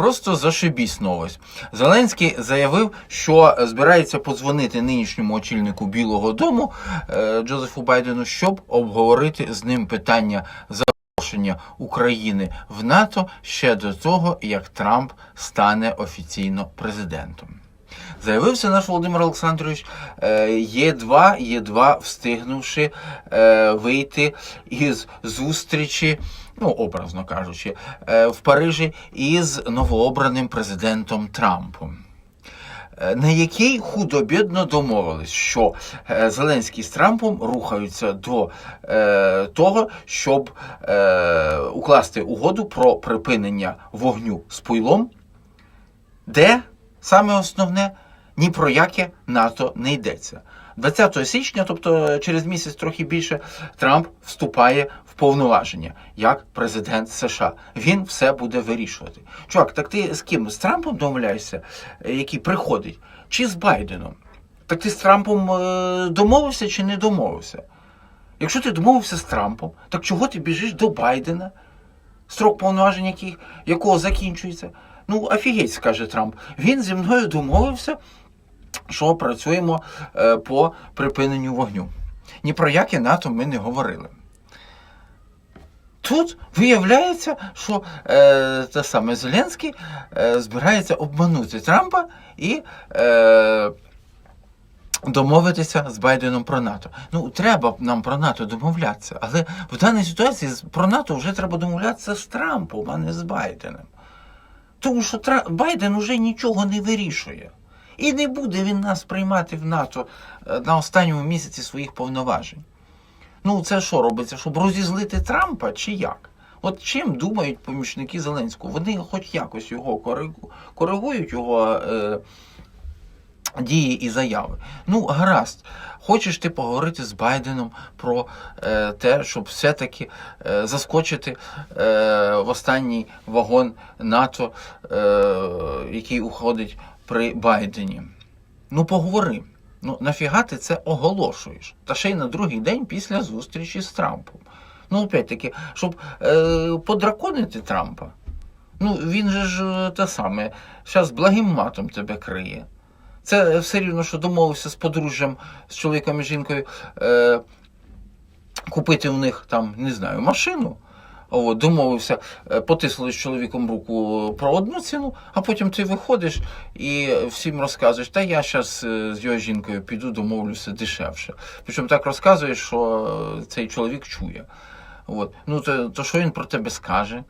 Просто зашибісь новость. Зеленський заявив, що збирається подзвонити нинішньому очільнику Білого Дому е, Джозефу Байдену, щоб обговорити з ним питання запрошення України в НАТО ще до того, як Трамп стане офіційно президентом. Заявився наш Володимир Олександрович е, єдва, єдва встигнувши е, вийти із зустрічі, ну образно кажучи, е, в Парижі із новообраним президентом Трампом. е, На якій худобідно домовились, що е, Зеленський з Трампом рухаються до е, того, щоб е, укласти угоду про припинення вогню з пуйлом, де саме основне ні про яке НАТО не йдеться. 20 січня, тобто через місяць трохи більше, Трамп вступає повноваження як президент США. Він все буде вирішувати. Чувак, так ти з ким? З Трампом домовляєшся, е, який приходить, чи з Байденом? Так ти з Трампом е, домовився чи не домовився? Якщо ти домовився з Трампом, так чого ти біжиш до Байдена? строк повноважень яких, якого закінчується. Ну, офігеть, скаже Трамп. Він зі мною домовився, що працюємо е, по припиненню вогню. Ні про яке НАТО ми не говорили. Тут виявляється, що е, те саме Зеленський е, збирається обманути Трампа і е, домовитися з Байденом про НАТО. Ну, треба нам про НАТО домовлятися, але в даній ситуації про НАТО вже треба домовлятися з Трампом, а не з Байденом. Тому що Тра... Байден уже нічого не вирішує. І не буде він нас приймати в НАТО е, на останньому місяці своїх повноважень. Ну, це що робиться, щоб розізлити Трампа чи як? От чим думають помічники Зеленського? Вони хоч якось його коригують його е, дії і заяви. Ну, гаразд. Хочеш ти поговорити з Байденом про е, те, щоб все-таки е, заскочити е, в останній вагон НАТО, е, який уходить при Байдені. Ну, поговори. Ну, нафіга ти це оголошуєш? Та ще й на другий день після зустрічі з Трампом. Ну, опять-таки, щоб е, подраконити Трампа. Ну, він же ж е, те саме, зараз благим матом тебе криє. Це все рівно, що домовився з подружжям, з чоловіком і жінкою е, купити в них там, не знаю, машину. От, домовився, е, потиснули з чоловіком руку про одну ціну, а потім ти виходиш і всім розказуєш, та я зараз з його жінкою піду, домовлюся дешевше. Причому так розказуєш, що е, цей чоловік чує. От. Ну, то, то що він про тебе скаже?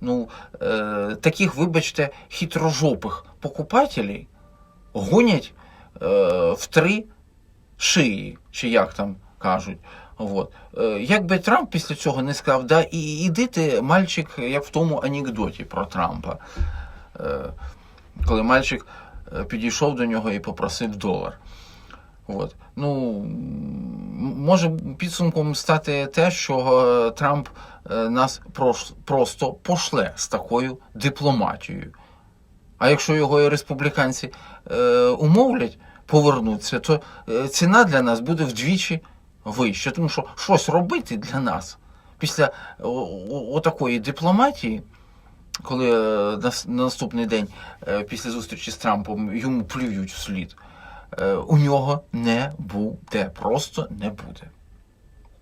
Ну, е, таких, вибачте, хитрожопих покупателів гонять е, в три шиї, чи як там кажуть. От. Е, якби Трамп після цього не сказав, да, і іди ти, мальчик, як в тому анекдоті про Трампа. Е, коли мальчик е, підійшов до нього і попросив долар. От. Ну, може підсумком стати те, що Трамп нас просто пошле з такою дипломатією. А якщо його і республіканці умовлять повернутися, то ціна для нас буде вдвічі вища. Тому що щось робити для нас після о- отакої дипломатії, коли е, на, наступний день е, після зустрічі з Трампом йому плюють вслід, е, у нього не буде, просто не буде.